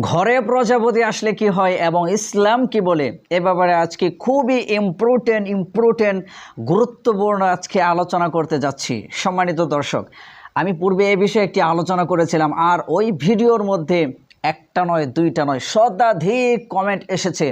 ঘরে প্রজাপতি আসলে কি হয় এবং ইসলাম কি বলে? এ ব্যাপারে আজকে খুবই ইম্পর্টেন্ট ইম্পর্টেন্ট গুরুত্বপূর্ণ আজকে আলোচনা করতে যাচ্ছি। সম্মানিত দর্শক, আমি পূর্বে এ বিষয়ে একটি আলোচনা করেছিলাম, আর ওই ভিডিওর মধ্যে একটা নয়, দুইটা নয়, শতাধিক কমেন্ট এসেছে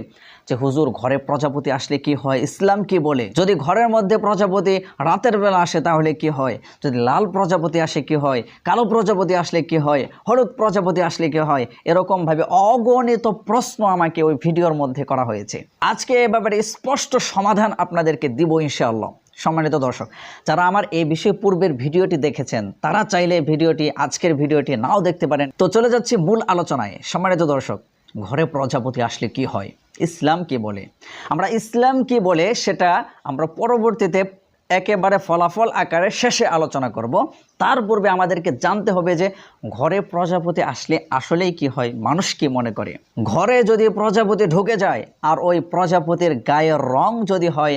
যে, হুজুর, ঘরে প্রজাপতি আসলে কি হয়? ইসলাম কি বলে? যদি ঘরের মধ্যে প্রজাপতি রাতের বেলা আসে তাহলে কি হয়? যদি লাল প্রজাপতি আসে কি হয়? কালো প্রজাপতি আসলে কি হয়? হলুদ প্রজাপতি আসলে কি হয়? এরকমভাবে অগণিত প্রশ্ন আমাকে ওই ভিডিওর মধ্যে করা হয়েছে। আজকে এ ব্যাপারে স্পষ্ট সমাধান আপনাদেরকে দিব ইনশাআল্লাহ। সম্মানিত দর্শক, যারা আমার এই বিষয়ে পূর্বের ভিডিওটি দেখেছেন, তারা চাইলে ভিডিওটি, আজকের ভিডিওটি নাও দেখতে পারেন। তো চলে যাচ্ছি মূল আলোচনায়। সম্মানিত দর্শক, ঘরে প্রজাপতি আসলে কি হয়? ইসলাম কি বলে? আমরা ইসলাম কি বলে সেটা আমরা পরবর্তীতে একেবারে ফলাফল আকারে শেষে আলোচনা করব। তার পূর্বে আমাদেরকে জানতে হবে যে, ঘরে প্রজাপতি আসলে আসলেই কি হয়, মানুষ কি মনে করে? ঘরে যদি প্রজাপতি ঢুকে যায় আর ওই প্রজাপতির গায়ের রং যদি হয়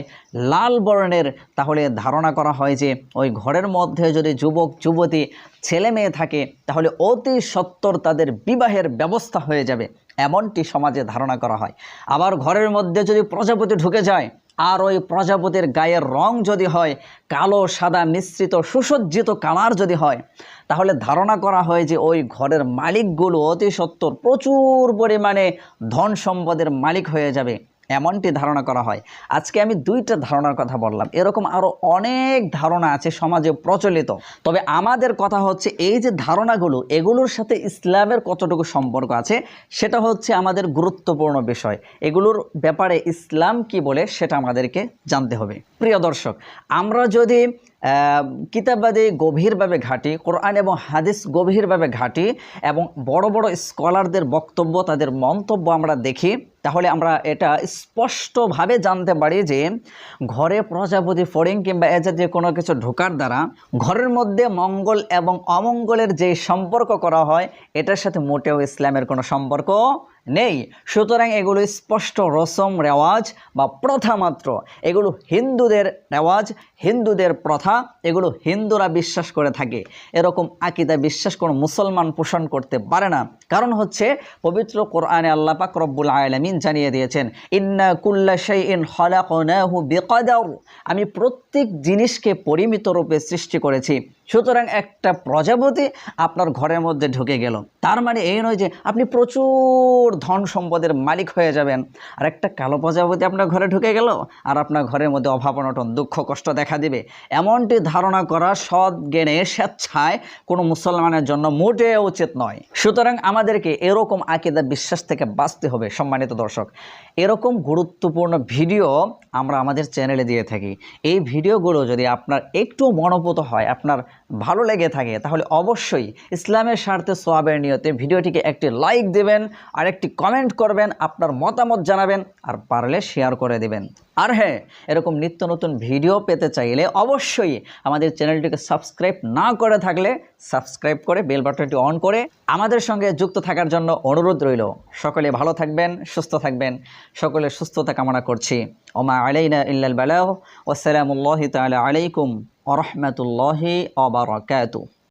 লাল বর্ণের, তাহলে ধারণা করা হয় যে, ওই ঘরের মধ্যে যদি যুবক, যুবতী, ছেলে মেয়ে থাকে, তাহলে অতি সত্বর তাদের বিবাহের ব্যবস্থা হয়ে যাবে, এমনটি সমাজে ধারণা করা হয়। আবার ঘরের মধ্যে যদি প্রজাপতি ঢুকে যায় আর ওই প্রজাপতির গায়ের রং যদি হয়, কালো, সাদা, মিশ্রিত, সুসজ্জিত কালার যদি হয়, তাহলে ধারণা করা হয় যে ওই ঘরের মালিকগুলো অতি সত্তর প্রচুর পরিমাণে ধন সম্পদের মালিক হয়ে যাবে। এমনটি ধারণা করা হয়। আজকে আমি দুইটা ধারণার কথা বললাম। এরকম আরও অনেক ধারণা আছে সমাজে প্রচলিত। তবে আমাদের কথা হচ্ছে এই যে ধারণাগুলো, এগুলোর সাথে ইসলামের কতটুকু সম্পর্ক আছে, সেটা হচ্ছে আমাদের গুরুত্বপূর্ণ বিষয়। এগুলোর ব্যাপারে ইসলাম কি বলে, সেটা আমাদেরকে জানতে হবে। প্রিয় দর্শক, আমরা যদি কিতাবাদি গভীরভাবে ঘাঁটি, কোরআন এবং হাদিস গভীরভাবে ঘাঁটি এবং বড় বড় স্কলারদের বক্তব্য, তাদের মন্তব্য আমরা দেখি। তাহলে আমরা এটা স্পষ্টভাবে জানতে পারি যে ঘরে প্রজাপতি, ফড়িং কিংবা এ জাতীয় কোনো কিছু ঢোকার দ্বারা ঘরের মধ্যে মঙ্গল এবং অমঙ্গলের যে সম্পর্ক করা হয়, এটার সাথে মোটেও ইসলামের কোনো সম্পর্ক নেই। সুতরাং এগুলো স্পষ্ট রসম রেওয়াজ বা প্রথা মাত্র। এগুলো হিন্দুদের রেওয়াজ, হিন্দুদের প্রথা, এগুলো হিন্দুরা বিশ্বাস করে থাকে। এরকম আকিদা বিশ্বাস কোনো মুসলমান পোষণ করতে পারে না। কারণ হচ্ছে পবিত্র কোরআনে আল্লাহ পাক রব্বুল আলমিন জানিয়ে দিয়েছেন, ইন্না কুল্লা শাই ইন হলাকনাহু বিকদার। আমি প্রত্যেক জিনিসকে পরিমিত রূপে সৃষ্টি করেছি। সুতরাং একটা প্রজাপতি আপনার ঘরের মধ্যে ঢুকে গেল। তার মানে এই নয় যে আপনি প্রচুর ধন সম্পদের মালিক হয়ে যাবেন। আর একটা কালো প্রজাপতি আপনার ঘরে ঢুকে গেল, আর আপনার ঘরের মধ্যে অভাব অনটন, দুঃখ, কষ্ট দেখা দিবে। এমনটি ধারণা করা সৎ জ্ঞানে স্বেচ্ছায় কোনো মুসলমানের জন্য মোটে উচিত নয়। সুতরাং আমাদেরকে এরকম আকিদা বিশ্বাস থেকে বাঁচতে হবে, সম্মানিত দর্শক। এরকম গুরুত্বপূর্ণ ভিডিও আমরা আমাদের চ্যানেলে দিয়ে থাকি। এই ভিডিওগুলো যদি আপনার একটু মনোপুত হয়, আপনার ভালো লেগে থাকে, তাহলে অবশ্যই ইসলামের স্বার্থে সোয়াবের নিয়তে ভিডিওটিকে একটি লাইক দেবেন আর একটি কমেন্ট করবেন, আপনার মতামত জানাবেন আর পারলে শেয়ার করে দেবেন। আর হ্যাঁ এরকম নিত্য নতুন ভিডিও পেতে চাইলে অবশ্যই আমাদের চ্যানেলটিকে সাবস্ক্রাইব না করে থাকলে সাবস্ক্রাইব করে বেল বাটনটি অন করে আমাদের সঙ্গে যুক্ত থাকার জন্য অনুরোধ রইল। সকলে ভালো থাকবেন, সুস্থ থাকবেন। সকলে সুস্থতা কামনা করছি। ওমা আলাইনা ইল্লাল বালাহ ওসালামুল্লাহ তালা আলাইকুম ওরহমতুল্লাহি অবরাকাতু